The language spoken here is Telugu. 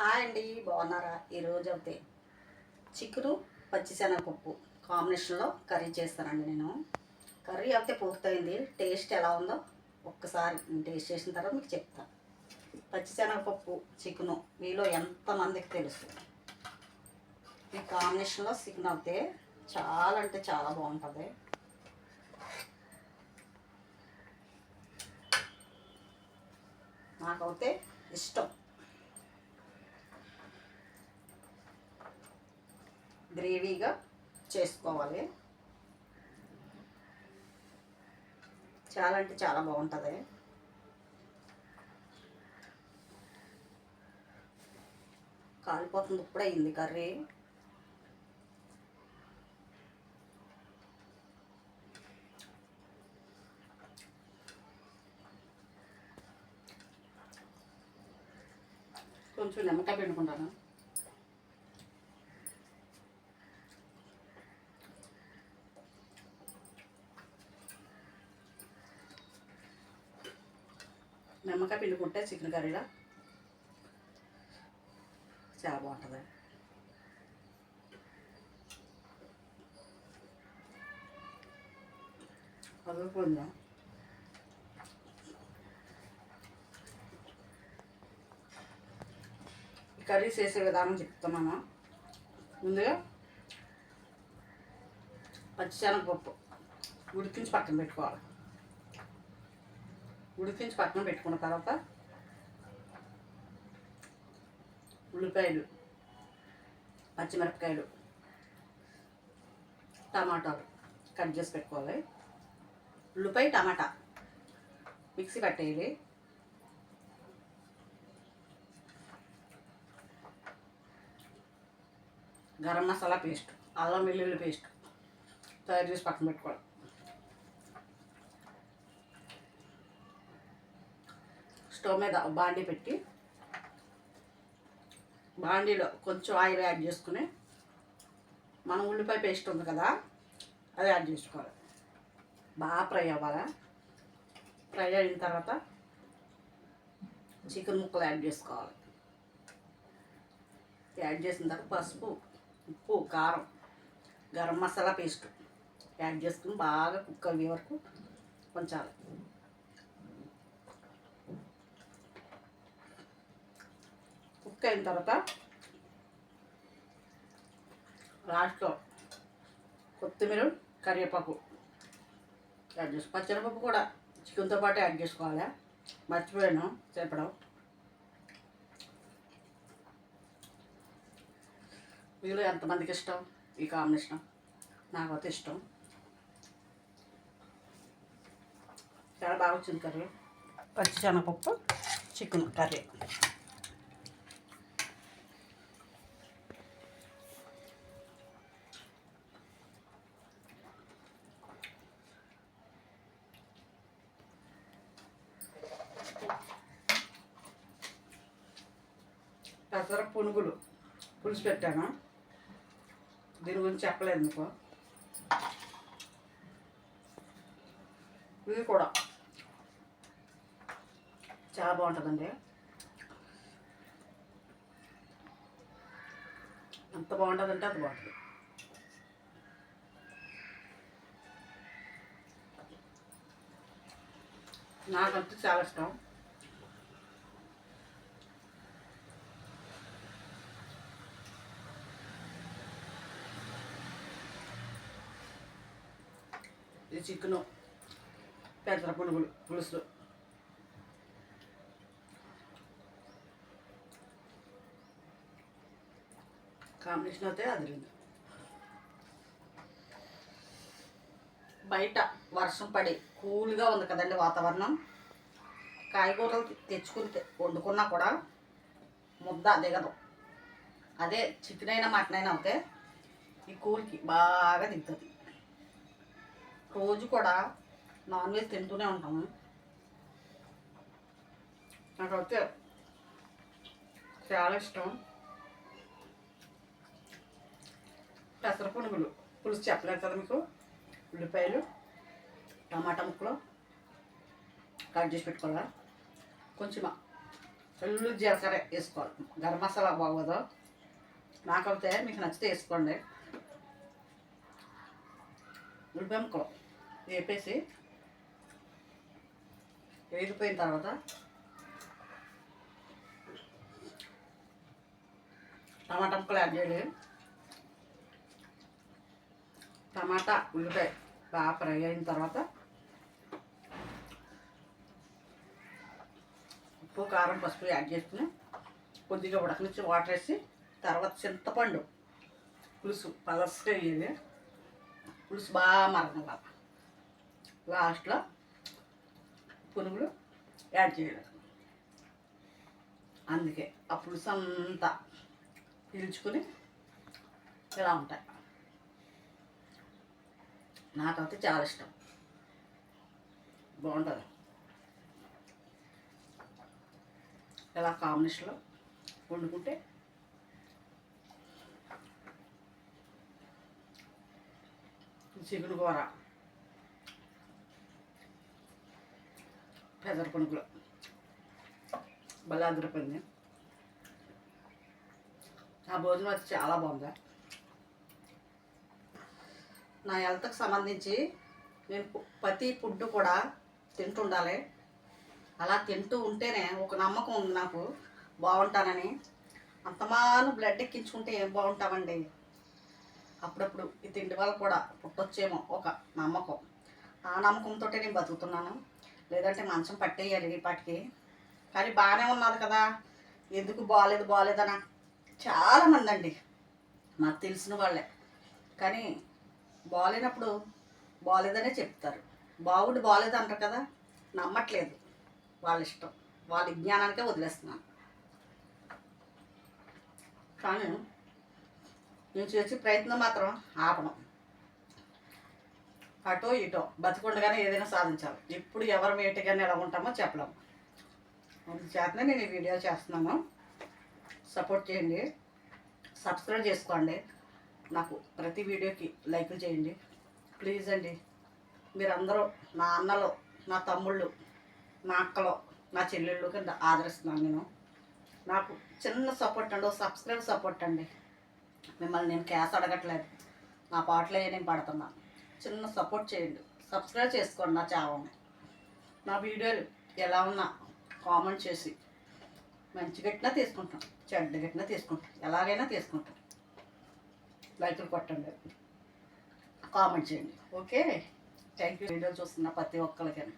హాయ్ అండి బాగున్నారా? ఈరోజు అయితే చికెను పచ్చిశనగపప్పు కాంబినేషన్లో కర్రీ చేస్తానండి నేను. కర్రీ అయితే పూర్తయింది. టేస్ట్ ఎలా ఉందో ఒక్కసారి టేస్ట్ చేసిన తర్వాత మీకు చెప్తా. పచ్చిశనగపప్పు చికెను మీలో ఎంతమందికి తెలుసు? ఈ కాంబినేషన్లో చికెన్ అయితే చాలా అంటే చాలా బాగుంటుంది. నాకైతే ఇష్టం. గ్రేవీగా చేసుకోవాలి. చాలా అంటే చాలా బాగుంటుంది. కాలిపోతుంది ఇప్పుడే అయింది కర్రీ. కొంచెం నిమ్మకాయ పిండుకుంటాను? నిమ్మకాయ పిండుకుంటే చికెన్ కర్రీలో? చాలా బాగుంటుంది. కలుపుకుందా ఈ కర్రీ చేసే విధానం చెప్తున్నాను. ముందుగా పచ్చిశనగపప్పు ఉడికించి పక్కన పెట్టుకోవాలి. ఉడికించి పక్కన పెట్టుకున్న తర్వాత ఉల్లిపాయలు పచ్చిమిరపకాయలు టమాటాలు కట్ చేసి పెట్టుకోవాలి. ఉల్లిపాయ టమాటా మిక్సీ పట్టేయాలి. గరం మసాలా పేస్ట్ అల్లం వెల్లుల్లి పేస్ట్ తయారు చేసి పక్కన పెట్టుకోవాలి. స్టవ్ మీద బాండీ పెట్టి బాండీలో కొంచెం ఆయిల్ యాడ్ చేసుకుని మనం ఉల్లిపాయ పేస్ట్ ఉంది కదా అది యాడ్ చేసుకోవాలి. బాగా ఫ్రై అవ్వాలా? ఫ్రై అయిన తర్వాత చికెన్ ముక్కలు యాడ్ చేసుకోవాలి. యాడ్ చేసిన తర్వాత పసుపు ఉప్పు కారం గరం మసాలా పేస్ట్ యాడ్ చేసుకుని బాగా కుక్ అయ్యే వరకు కొంచాలి కుక్ అయిన తర్వాత లాస్ట్లో కొత్తిమీర కరివేపాకు యాడ్ చేసుకో పచ్చనిపప్పు కూడా చికెన్తో పాటు యాడ్ చేసుకోవాలి. మర్చిపోయాను చెప్పడం మీరు ఎంతమందికి ఇష్టం ఈ కాంబినేషన్? నాకైతే ఇష్టం. చాలా బాగా వచ్చింది కర్రీ. పచ్చి శనగపప్పు చికెన్ కర్రీ. పెసర పునుగులు పులుసు పెట్టాను దీని గురించి చెప్పలేదు మీకు ఇది కూడా చాలా బాగుంటుందండి. ఎంత బాగుంటుందంటే అంత బాగుంటుంది. నాకంటే చాలా ఇష్టం. ఇది చికెను పెసర పునుగులు పులుసు కాంబినేషన్ అయితే అదిరింది బయట వర్షం పడి కూల్గా ఉంది కదండి వాతావరణం. కాయగూరలు తెచ్చుకుని వండుకున్నా కూడా ముద్ద దిగదు అదే చికెన్ అయినా మటన్ అయినా అవుతే ఈ కూల్కి బాగా దిగుతుంది రోజు కూడా నాన్ వెజ్ తింటూనే ఉంటాము నాకైతే చాలా ఇష్టం. పెసర పునుగులు పులుసు చెప్పలేదు కదా మీకు? ఉల్లిపాయలు టమాటా ముక్కలు కట్ చేసి పెట్టుకోవాలా? కొంచెం ఫుల్ జీలకర్ర వేసుకోవాలి. గరం మసాలా బాగోదు. నాకైతే మీకు నచ్చితే వేసుకోండి. ఉల్లిపాయ వేపేసి వేగిపోయిన తర్వాత టమాటా ముక్కలు యాడ్ చేయాలి. టమాటా ఉల్లిపాయ బాగా ఫ్రై అయిన తర్వాత ఉప్పు కారం పసుపు యాడ్ చేసుకుని కొద్దిగా ఉడకనిచ్చి వాటర్ వేసి తర్వాత చింతపండు పులుసు పలసగా వేయాలి. పులుసు బాగా మరగల లాస్ట్లో పునుగులు యాడ్ చేయాలి. అందుకే ఆ పులుసు అంతా పీల్చుకుని ఇలా ఉంటాయి. నాకైతే చాలా ఇష్టం. బాగుంటుంది. ఇలా కాంబినేషన్లో వండుకుంటే చిగురు కూర. పెసర పునుగులు. భలే నా ఆ భోజనం అయితే చాలా బాగుంది? నా హెల్త్కి సంబంధించి నేను ప్రతి ఫుడ్ కూడా తింటుండాలి. అలా తింటూ ఉంటేనే ఒక నమ్మకం ఉంది నాకు. బాగుంటానని. అంతమాను బ్లడ్ ఎక్కించుకుంటే ఏం బాగుంటామండి? అప్పుడప్పుడు ఈ తిండి వల్ల కూడా పుట్టొచ్చేమో ఒక నమ్మకం. ఆ నమ్మకంతో నేను బతుకుతున్నాను. లేదంటే మంచం పట్టేయాలి ఈ కానీ బాగానే ఉన్నది కదా. ఎందుకు బాగాలేదు బాగాలేదనా చాలామంది అండి నాకు తెలిసిన వాళ్ళే. కానీ బాగాలేనప్పుడు బాగాలేదనే చెప్తారు. బాగుండి బాగాలేదు అంటారు కదా. నమ్మట్లేదు. వాళ్ళ ఇష్టం. వాళ్ళ విజ్ఞానానికే వదిలేస్తున్నాను. కానీ నేను చేసే ప్రయత్నం మాత్రం ఆపడం అటో ఇటో బతికుండగానే ఏదైనా సాధించాలి. ఎప్పుడు ఎవరు వేటిగానే ఎలా ఉంటామో చెప్పలేము. అందుచేతనే నేను ఈ వీడియో చేస్తున్నాను. సపోర్ట్ చేయండి. సబ్స్క్రైబ్ చేసుకోండి. నాకు ప్రతి వీడియోకి లైకులు చేయండి. ప్లీజ్ అండి. మీరందరూ నా అన్నలు నా తమ్ముళ్ళు నా అక్కలు నా చెల్లెళ్ళు కింద ఆదరిస్తున్నాను నేను. నాకు చిన్న సపోర్ట్ అండి సబ్స్క్రైబ్ సపోర్ట్ అండి. మిమ్మల్ని నేను క్యాష్ అడగట్లేదు. నా పాటలే నేను పడుతున్నాను చిన్న సపోర్ట్ చేయండి. సబ్స్క్రైబ్ చేసుకోండి నా ఛానల్ని నా వీడియోలు ఎలా ఉన్నా కామెంట్ చేసి. మంచి గట్టినా తీసుకుంటాం చెడ్డ గట్టినా తీసుకుంటాం ఎలాగైనా తీసుకుంటాం. లైకులు కొట్టండి. కామెంట్ చేయండి. ఓకే? థ్యాంక్ యూ వీడియో చూస్తున్న ప్రతి ఒక్కరికైనా